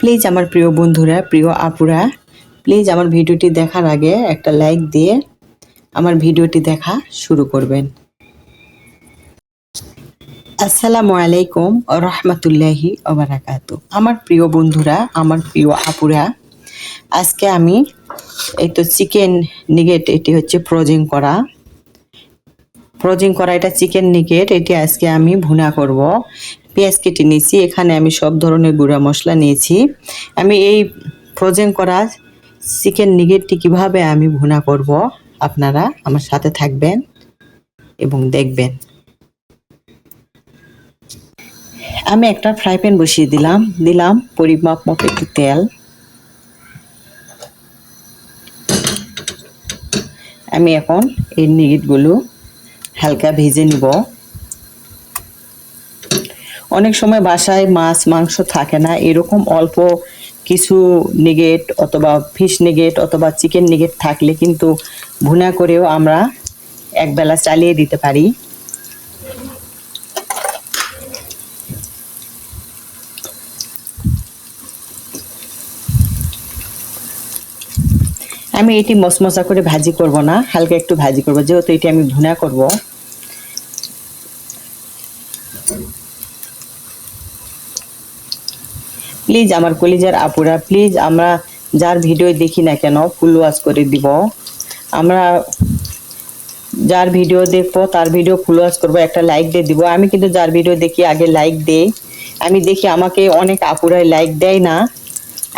Please আমার প্রিয় বন্ধুরা, প্রিয় আপুরা, প্লিজ আমার ভিডিওটি দেখার আগে একটা লাইক দিয়ে আমার ভিডিওটি দেখা শুরু করবেন। আসসালামু আলাইকুম রহমতুল্লাহি ওবারাকাতু আমার প্রিয় বন্ধুরা, আমার প্রিয় আপুরা, আজকে আমি এই তো চিকেন নিগেট, এটি হচ্ছে ফ্রোজিং করা। ফ্রোজিং করা, এটা চিকেন নিগেট, এটি আজকে আমি ভুনা করব। পেঁয়াজ কেটে নিয়েছি, এখানে আমি সব ধরনের গুঁড়া মশলা নিয়েছি। আমি এই ফ্রোজেন করা চিকেন নিগেটটি কীভাবে আমি ভুনা করব, আপনারা আমার সাথে থাকবেন এবং দেখবেন। আমি একটা ফ্রাই প্যান বসিয়ে দিলাম দিলাম পরিমাপ মতো একটু তেল। আমি এখন এই নিগিটগুলো হালকা ভেজে নিব। অনেক সময় বাসায় মাছ, মাংস থাকে না। এরকম অল্প কিছু নিগেট অথবা ফিশ নিগেট অথবা চিকেন নিগেট থাকলে কিন্তু ভুনা করেও আমরা একবেলা চালিয়ে দিতে পারি। আমি এটি মশমশা করে ভাজি করব না, হালকা একটু ভাজি করব। যেহেতু এটি আমি ভুনা করব। প্লিজ আমার কলিজার আপুরা প্লিজ আমরা যার ভিডিও দেখি না কেন ফুল ওয়াশ করে দিব। আমরা যার ভিডিও দেখব, তার ভিডিও ফুল ওয়াশ করব, একটা লাইক দিয়ে দিব। আমি কিন্তু যার ভিডিও দেখি, আগে লাইক দেই। আমি দেখি আমাকে অনেক আপুরাই লাইক দেয় না।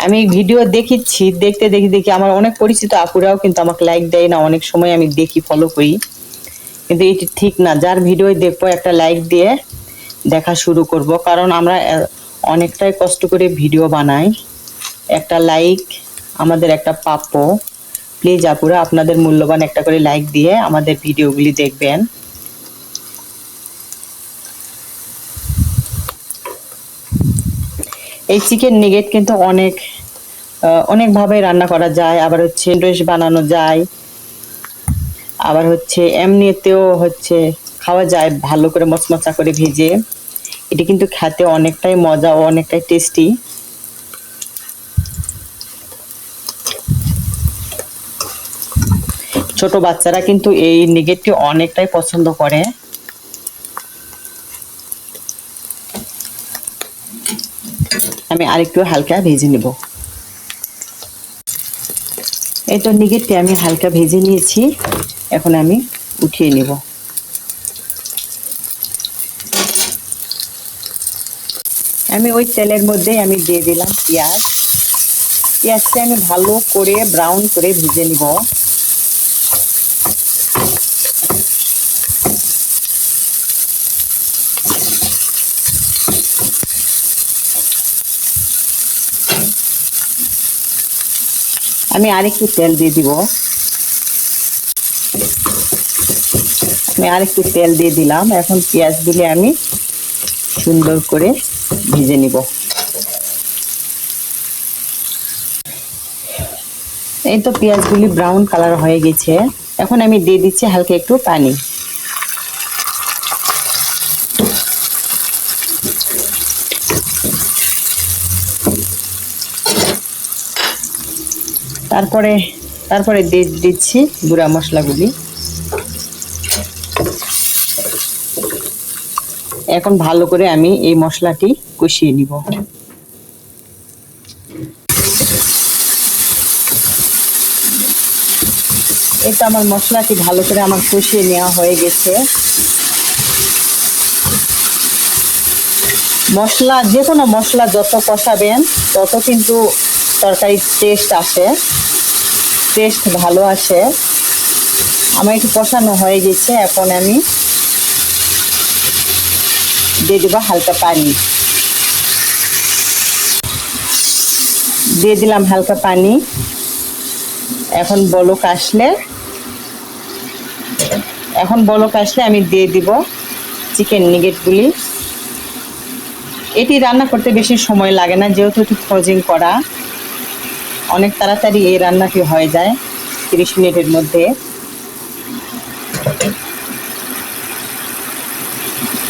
আমি ভিডিও দেখিচ্ছি, দেখতে দেখি দেখি আমার অনেক পরিচিত আপুরাও কিন্তু আমাকে লাইক দেয় না। অনেক সময় আমি দেখি ফলো করি। কিন্তু এটি ঠিক না। যার ভিডিও দেখব, একটা লাইক দিয়ে দেখা শুরু করব। কারণ আমরা অনেকটাই কষ্ট করে ভিডিও বানাই। একটা লাইক, আমাদের একটা প্রাপ্য। প্লিজ আপুরা, আপনাদের মূল্যবান একটা করে লাইক দিয়ে আমাদের ভিডিওগুলি দেখবেন। এই চিকেন নিগেট কিন্তু অনেক অনেকভাবে রান্না করা যায়। আবার হচ্ছে ড্রেস বানানো যায়। আবার হচ্ছে এমনিতেও হচ্ছে খাওয়া যায় ভালো করে মচমচা করে ভেজে। এটি কিন্তু খেতে অনেকটাই মজা ও অনেকটাই টেস্টি ছোট বাচ্চারা কিন্তু এই নিগেটটি অনেকটাই পছন্দ করে। আমি আরেকটু হালকা ভেজে নেব। এই তো নিগেটটি আমি হালকা ভেজে নিয়েছি। এখন আমি উঠিয়ে নেব। আমি ওই তেলের মধ্যেই আমি দিয়ে দিলাম পেঁয়াজ। পেঁয়াজটা আমি ভালো করে ব্রাউন করে ভেজে নিব। আমি আরেকটু তেল দিয়ে দিব। আমি আরেকটু তেল দিয়ে দিলাম। এখন পেঁয়াজগুলি আমি সুন্দর করে ভেজে নিব। এই তো পেঁয়াজগুলি ব্রাউন কালার হয়ে গেছে। এখন আমি দিয়ে দিচ্ছি হালকা একটু পানি। তারপরে তারপরে দিয়ে দিচ্ছি গুঁড়া মশলাগুলি। এখন ভালো করে আমি এই মশলাটি কষিয়ে নিব। এটা আমার মশলাটি ভালো করে আমার কষিয়ে নেওয়া হয়ে গেছে। মশলা, যে কোনো মশলা যত কষাবেন, তত কিন্তু তরকারির টেস্ট আসে। টেস্ট ভালো আসে। আমার একটু কষানো হয়ে গেছে, এখন আমি দিয়ে দেবো হালকা পানি। দিয়ে দিলাম হালকা পানি। এখন বলক আসলে, এখন বলক আসলে আমি দিয়ে দিব চিকেন নিগেটগুলি এটি রান্না করতে বেশি সময় লাগে না, যেহেতু এটি ফ্রোজিং করা। অনেক তাড়াতাড়ি এই রান্নাটি হয়ে যায়, তিরিশ মিনিটের মধ্যে।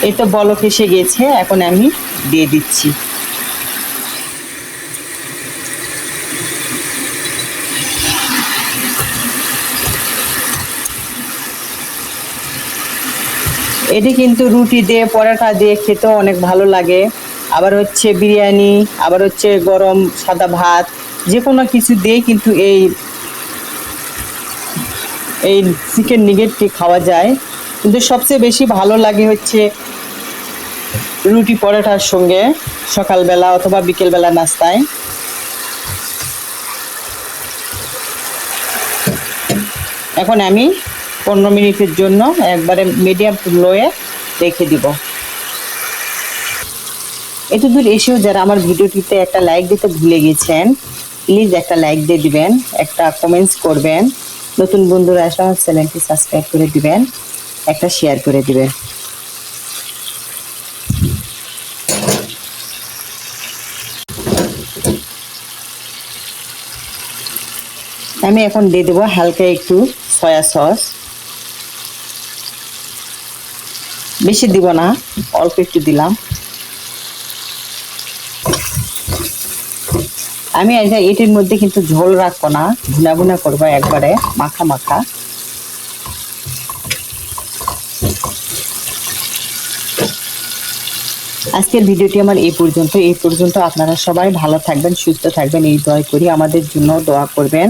এই তো বলক এসে গেছে, এখন আমি দিয়ে দিচ্ছি। এটি কিন্তু রুটি দিয়ে, পরোটা দিয়ে খেতে অনেক ভালো লাগে। আবার হচ্ছে বিরিয়ানি, আবার হচ্ছে গরম সাদা ভাত যে কোনো কিছু দিয়ে কিন্তু এই এই চিকেন নিগেটটি খাওয়া যায়। কিন্তু সবচেয়ে বেশি ভালো লাগে হচ্ছে রুটি পরোটার সঙ্গে সকালবেলা অথবা বিকেলবেলা নাস্তায়। এখন আমি পনেরো মিনিটের জন্য একবারে মিডিয়াম লোয়ে রেখে দিব। এত দূর এসেও যারা আমার ভিডিওটিতে একটা লাইক দিতে ভুলে গেছেন প্লিজ একটা লাইক দিয়ে দিবেন, একটা কমেন্টস করবেন। নতুন বন্ধুরা আসলে আমার চ্যানেলটি সাবস্ক্রাইব করে দিবেন, একটা শেয়ার করে দিবেন। আমি এখন দিয়ে দেবো হালকা একটু সয়া সস বেশি দিব না, অল্প একটু দিলাম। আমি এটির মধ্যে কিন্তু ঝোল রাখব না, ভুনা ভুনা করব একবারে, মাখা মাখা। আজকের ভিডিওটি আমার এই পর্যন্ত এই পর্যন্ত আপনারা সবাই ভালো থাকবেন, সুস্থ থাকবেন, এই দয়া করি। আমাদের জন্য দোয়া করবেন।